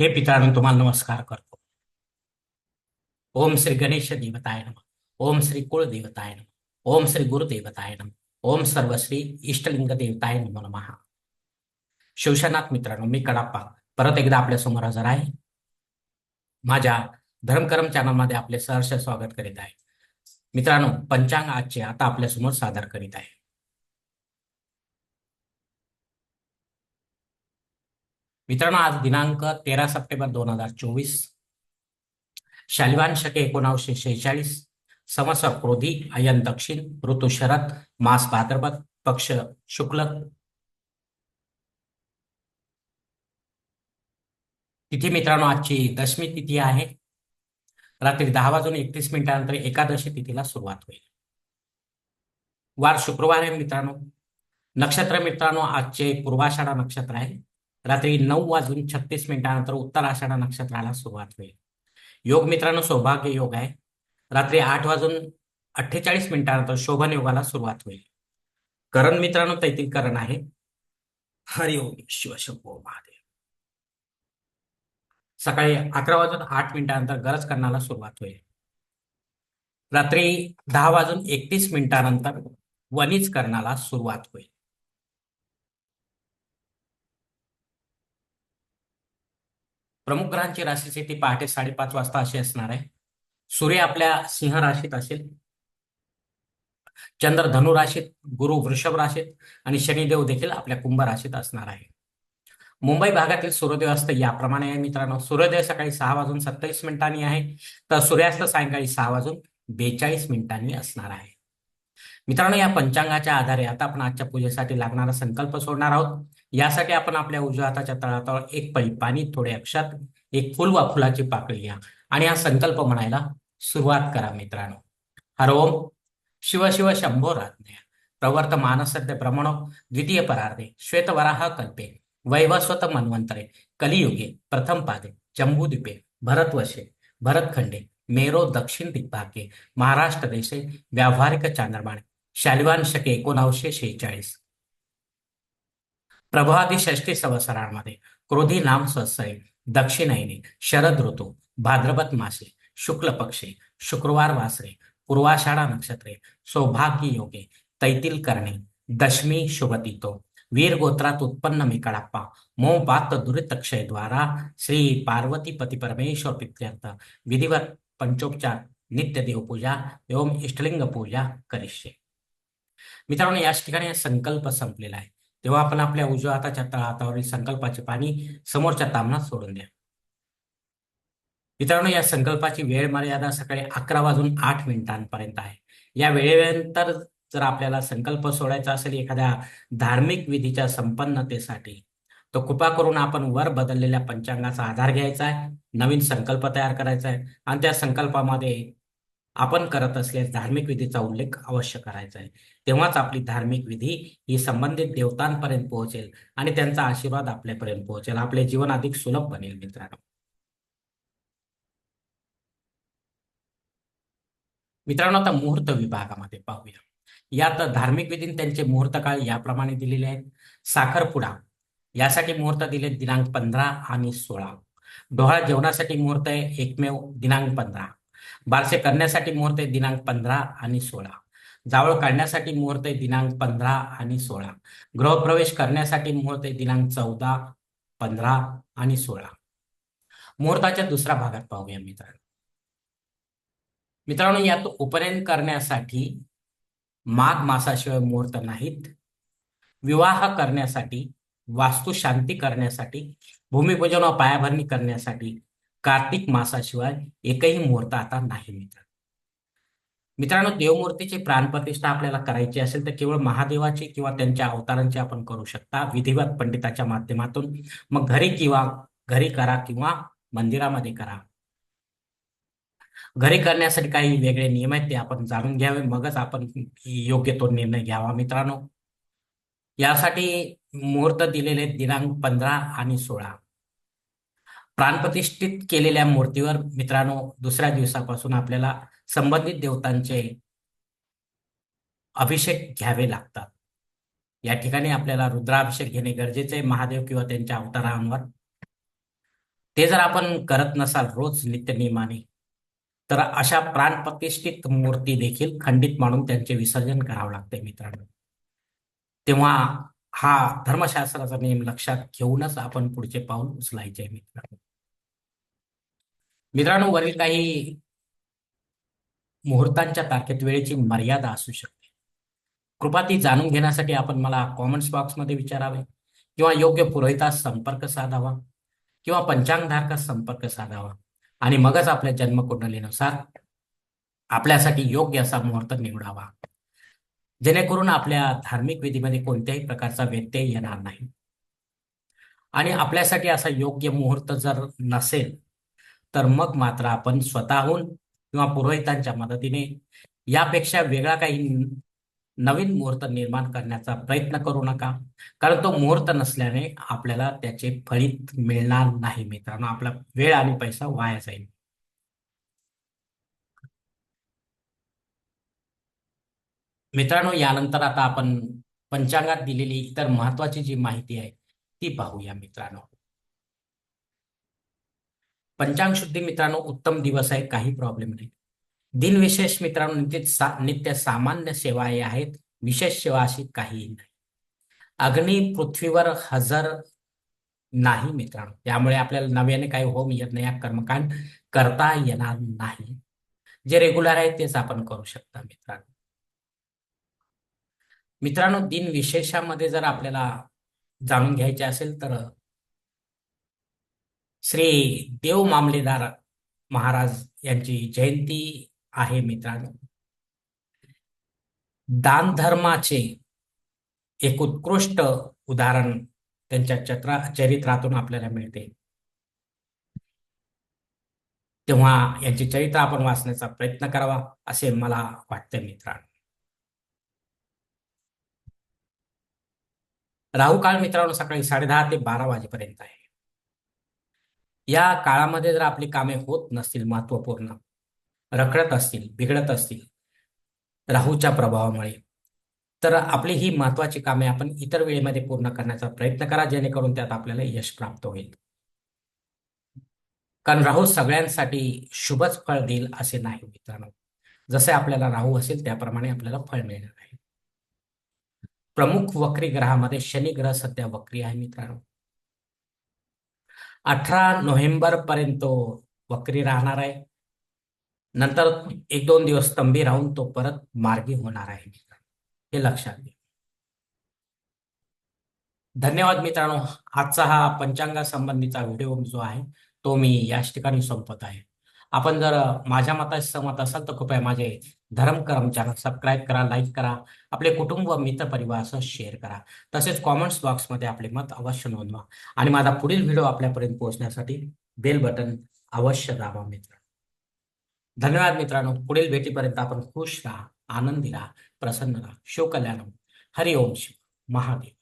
हे पितरांनो तुम्हाला नमस्कार करतो. ओम श्री गणेश देवताय नम. ओम श्री कुळ देवताय नम. ओम श्री गुरुदेवताय नम. ओम सर्वश्री इष्टलिंग देवताय नमो नम. शिवशनाथ मित्रांनो मी कडाप्पा. परत एकदा आपल्यासमोर हजर आहे. माझ्या धर्मकरम चॅनलमध्ये आपले सहर्ष स्वागत करीत आहे. मित्रांनो पंचांग आजचे आता आपल्यासमोर सादर करीत आहे. मित्रांनो आज दिनांक तेरा सप्टेंबर दोन हजार चोवीस. शालिवान शके एकोणावीसशे शेहेचाळीस. समस क्रोधी अयन दक्षिण ऋतू शरद मास भाद्रपद पक्ष शुक्ल. तिथी मित्रांनो आजची दशमी तिथी आहे. रात्री दहा वाजून एकतीस मिनिटानंतर एकादशी तिथीला सुरुवात होईल. वार शुक्रवार आहे मित्रांनो. नक्षत्र मित्रांनो आजचे पूर्वाषाढा नक्षत्र आहे. रात्री नऊ वाजून छत्तीस मिनिटानंतर उत्तराषाढा नक्षत्राला सुरुवात होईल. योग मित्रांनो सौभाग्य योग आहे. रात्री आठ वाजून अठ्ठेचाळीस मिनिटानंतर शोभन योगाला सुरुवात होईल. करण मित्रांनो तैतिक करण आहे हरिओम शिवशंभो महादेव. सकाळी अकरा वाजून आठ मिनिटानंतर गरज करण्याला सुरुवात होईल. रात्री दहा वाजून एकतीस मिनिटानंतर वनिज करण्याला सुरुवात होईल. प्रमुख ग्रहांची राशी पहाटे साडेपाच वाजता अशी असणार आहे. सूर्य आपल्या सिंह राशीत असेल. चंद्र धनु राशीत गुरु वृषभ राशीत आणि शनिदेव देखील आपल्या कुंभ राशीत असणार आहे. मुंबई भागातील सूर्योदय असतं याप्रमाणे आहे मित्रांनो. सूर्योदय सकाळी सहा वाजून सत्तावीस मिनिटांनी आहे. तर सूर्यास्त सायंकाळी सहा वाजून बेचाळीस मिनिटांनी असणार आहे. मित्रांनो या पंचांगाच्या आधारे आता आपण आजच्या पूजेसाठी लागणारा संकल्प सोडणार आहोत. यासाठी आपण आपल्या उजव्या हाताच्या तळातळ एक पळी पाणी थोडे अक्षात एक फुल वा फुलाची पाकळी घ्या. आणि हा संकल्प म्हणायला सुरुवात करा मित्रांनो. हर ओम शिव शिव शंभो राज्ञ. प्रवर्त मानसद्य ब्रह्मणो द्वितीय परार्धे. श्वेतवराह कल्पे. वैवस्वत मन्वंतरे कलियुगे. प्रथम पादे. जम्बूद्वीपे. भरतवशे. भरतखंडे. मेरो दक्षिण दिग्भागे. महाराष्ट्र देशे. व्यावहारिक चांद्रमाने. शालिवान शके एकोणावशे शेहेचाळीस. प्रभादी षष्टी संवत्सरांमध्ये क्रोधी नाम स्वत्सरे दक्षिणायने शरद ऋतू भाद्रपद मासे शुक्ल पक्षे शुक्रवार वासरे पूर्वाषाढा नक्षत्रे सौभाग्य योगे तैतील करणे दशमी शुभतितो वीर गोत्रात उत्पन्न मी कडाप्पा मोह पात दुरितक्षय द्वारा श्री पार्वती पती परमेश्वर पित्यर्थ विधिवत पंचोपचार नित्य देवपूजा एवं इष्टलिंग पूजा करिष्ये. मित्रांनो याच ठिकाणी संकल्प संपलेला आहे. तेव्हा आपण आपल्या उजव्या हाताच्या तळहातावरील संकल्पाचे पाणी समोरच्या तामनात सोडून द्या. मित्रांनो या संकल्पाची वेळ मर्यादा सकाळी अकरा वाजून आठ मिनिटांपर्यंत आहे. या वेळेनंतर जर आपल्याला संकल्प सोडायचा असेल एखाद्या धार्मिक विधीच्या संपन्नतेसाठी तर कृपा करून आपण वर बदललेल्या पंचांगाचा आधार घ्यायचा आहे नवीन संकल्प तयार करायचा आहे आणि त्या संकल्पामध्ये आपण करत असल्यास धार्मिक विधीचा उल्लेख अवश्य करायचा आहे. तेव्हाच आपली धार्मिक विधी ही संबंधित देवतांपर्यंत पोहोचेल आणि त्यांचा आशीर्वाद आपल्यापर्यंत पोहोचेल. आपले जीवन अधिक सुलभ बनेल मित्रांनो. मित्रांनो आता मुहूर्त विभागामध्ये पाहूया. यात धार्मिक विधी त्यांचे मुहूर्त काळ याप्रमाणे दिलेले आहेत. साखरपुडा यासाठी मुहूर्त दिले दिनांक पंधरा आणि सोळा. डोहाळ जेवणासाठी मुहूर्त आहे एकमेव दिनांक पंधरा. बारसे करण्यासाठी मुहूर्त आहे दिनांक पंधरा आणि सोळा. जावळ काढण्यासाठी मुहूर्त आहे दिनांक पंधरा आणि सोळा. गृहप्रवेश करण्यासाठी मुहूर्त आहे दिनांक चौदा पंधरा आणि सोळा. मुहूर्ताच्या दुसऱ्या भागात पाहूया मित्रांनो. मित्रांनो यात उपनयन करण्यासाठी माघ मासाशिवाय मुहूर्त नाहीत. विवाह करण्यासाठी वास्तुशांती करण्यासाठी भूमिपूजन व पायाभरणी करण्यासाठी कार्तिक मासाशिवाय एकही मुहूर्त आता नाही मित्र. मित्रांनो देवमूर्तीची प्राणप्रतिष्ठा आपल्याला करायची असेल तर केवळ महादेवाची किंवा त्यांच्या अवतारांची आपण करू शकता. विधिवत पंडिताच्या माध्यमातून. मग घरी किंवा घरी करा किंवा मंदिरामध्ये करा. घरी करण्यासाठी काही वेगळे नियम आहेत ते आपण जाणून घ्यावे. मगच आपण योग्य तो निर्णय घ्यावा मित्रांनो. यासाठी मुहूर्त दिलेले दिनांक पंधरा आणि सोळा. प्राणप्रतिष्ठित केलेल्या मूर्तीवर मित्रांनो दुसऱ्या दिवसापासून आपल्याला संबंधित देवतांचे अभिषेक घ्यावे लागतात. या ठिकाणी आपल्याला रुद्राभिषेक घेणे गरजेचे आहे महादेव किंवा त्यांच्या अवतारांवर. ते जर आपण करत नसाल रोज नित्यनियमाने तर अशा प्राणप्रतिष्ठित मूर्ती देखील खंडित मानून त्यांचे विसर्जन करावं लागते मित्रांनो. तेव्हा हा धर्मशास्त्राचा नियम लक्षात घेऊनच आपण पुढचे पाऊल उचलायचे मित्रांनो. मित्रांनो वरील काही मुहूर्तांच्या तारखेत वेळेची मर्यादा असू शकते. कृपा ती जाणून घेण्यासाठी आपण मला कॉमेंट्स बॉक्समध्ये विचारावे किंवा योग्य पुरोहितास संपर्क साधावा किंवा पंचांगधारकास संपर्क साधावा आणि मगच आपल्या जन्मकुंडलीनुसार आपल्यासाठी योग्य असा मुहूर्त निवडावा. जेणेकरून आपल्या धार्मिक विधीमध्ये कोणत्याही प्रकारचा व्यत्यय येणार नाही. आणि आपल्यासाठी असा योग्य मुहूर्त जर नसेल तर मग मात्र आपण स्वतःहून किंवा पुरोहितांच्या मदतीने यापेक्षा वेगळा काही नवीन मुहूर्त निर्माण करण्याचा प्रयत्न करू नका. कारण तो मुहूर्त नसल्याने आपल्याला त्याचे फळीत मिळणार नाही मित्रांनो. आपला वेळ आणि पैसा वाया जाईल. मित्रांनो यानंतर आता आपण पंचांगात दिलेली इतर महत्वाची जी माहिती आहे ती पाहूया मित्रांनो. पंचांग शुद्धी मित्रांनो उत्तम दिवस आहे काही प्रॉब्लेम नाही. दिनविशेष मित्रांनो नित्य सा नित्य सामान्य सेवा आहेत विशेष सेवा अशी काहीही नाही. अग्नी पृथ्वीवर हजर नाही मित्रांनो. त्यामुळे आपल्याला नव्याने काही होम यज्ञ या कर्मकांड करता येणार नाही. जे रेग्युलर आहे तेच आपण करू शकता मित्रांनो. मित्रांनो दिन विशेषामध्ये जर आपल्याला जाणून घ्यायचे असेल तर श्री देव मामलेदार महाराज यांची जयंती आहे मित्रांनो. दान धर्माचे एक उत्कृष्ट उदाहरण त्यांच्या चत्रा चरित्रातून आपल्याला मिळते. तेव्हा यांचे चरित्र आपण वाचण्याचा प्रयत्न करावा असे मला वाटते मित्रांनो. राहू काळ मित्रांनो सकाळी साडेदहा ते बारा वाजेपर्यंत आहे. या काळामध्ये जर आपली कामे होत नसतील महत्त्वपूर्ण रखडत असतील बिघडत असतील राहूच्या प्रभावामुळे तर आपली ही महत्वाची कामे आपण इतर वेळेमध्ये पूर्ण करण्याचा प्रयत्न करा जेणेकरून त्यात आपल्याला यश प्राप्त होईल. कारण राहू सगळ्यांसाठी शुभच फळ देईल असे नाही मित्रांनो. जसे आपल्याला राहू असेल त्याप्रमाणे आपल्याला फळ मिळणार आहे. प्रमुख वक्री ग्रहामध्ये शनी ग्रह सध्या वक्री आहे मित्रांनो. अठरा नोव्हेंबरपर्यंत वक्री राहणार आहे. नंतर एक दोन दिवस स्तंभी राहून तो परत मार्गी होणार आहे. हे लक्षात घ्या. धन्यवाद मित्रांनो. आजचा हा पंचांगा संबंधीचा व्हिडिओ जो आहे तो मी याच ठिकाणी संपत आहे. आपण जर माझ्या मताशी सहमत असाल तर कृपया माझे धर्मकरम चॅनल सबस्क्राईब करा लाईक करा आपले कुटुंब मित्र परिवारासह शेअर करा. तसेच कॉमेंट्स बॉक्समध्ये आपले मत अवश्य नोंदवा आणि माझा पुढील व्हिडिओ आपल्यापर्यंत पोहोचण्यासाठी बेल बटन अवश्य दाबा मित्र. धन्यवाद मित्रांनो. पुढील भेटीपर्यंत आपण खुश राहा आनंदी राहा प्रसन्न राहा. शिवकल्याण. हरिओम शिव महादेव.